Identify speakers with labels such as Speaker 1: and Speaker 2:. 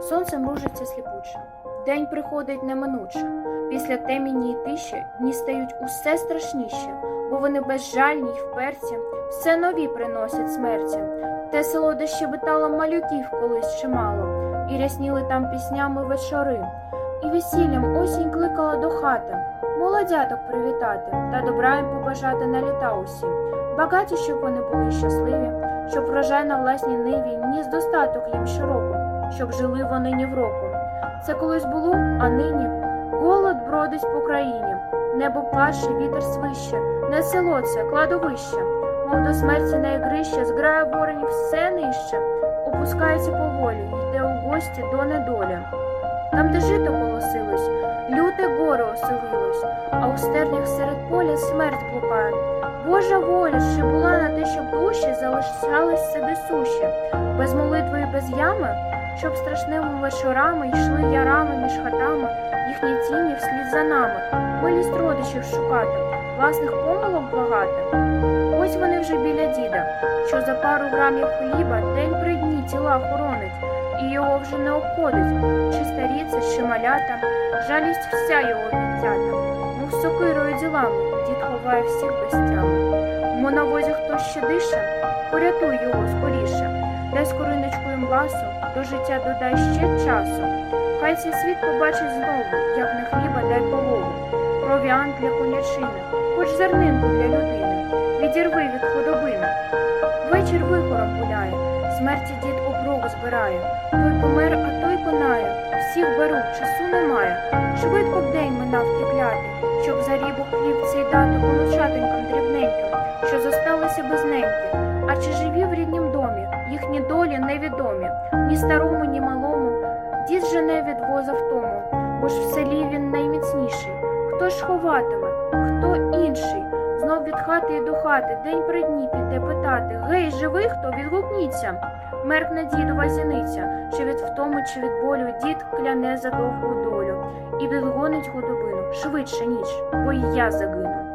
Speaker 1: Сонце мружиться сліпуче, день приходить неминуче. Після темені й тиші дні стають усе страшніше, бо вони безжальні й вперті, все нові приносять смерті. Те село, де щебетало малюків колись чимало, і рясніли там піснями вечори, і весіллям осінь кликала до хати, молодяток привітати та добра їм побажати на літа усі. Багаті, щоб вони були щасливі, щоб врожай на власній ниві ніс достаток їм щороку, щоб жили вони ні в року. Це колись було, а нині голод бродить по країні. Небо плаче, вітер свище, не село це, кладовище, мов до смерті на ігрище, зграє воронів все нижче, опускається поволі, йде у гості до недолі. Там, де жито колосилось, люте горе оселилось, а у стерлях серед поля смерть блукає. Божа воля ще була на те, щоб душі залишались собі суші, без молитви і без ями, щоб страшними вечорами йшли ярами між хатами, їхні тіні вслід за нами, милість родичів шукати, власних помилок благати. Ось вони вже біля діда, що за пару грамів хліба день при дні тіла хоронить, і його вже не обходить, чи старіться, чи малята, жалість вся його відтята, мов сокирою ділами, дід ховає всіх без тями. Мо на возі хтось ще дише, порятуй його скоріше, дай скориночку їм ласу, до життя додай ще часу. Хай цей світ побачить знову, як не хліба дай полову, провіант для конячини, хоч зернинку для людини, відірви від худобини. Вечір вихором гуляє, смерті дід оброк збирає, той помер, а той конає, всіх беруть, часу немає. Швидко б день минав тріклятий, щоб за рібок хліб цей дати онучатонькам дрібненьким, що зосталися без неньки. А чи живі в ріднім домі, їхні долі невідомі, ні старому, ні малому. Дід жене від воза в тому, бо ж в селі він найміцніший. Хто ж ховатиме, хто інший? Знов від хати і до хати, день при дні піде питати Гей, живий хто? Відгукніться. Меркне дідова зіниця, чи від втоми, чи від болю дід кляне за довгу долю, і відгонить худобину швидше ніч, бо й я загину.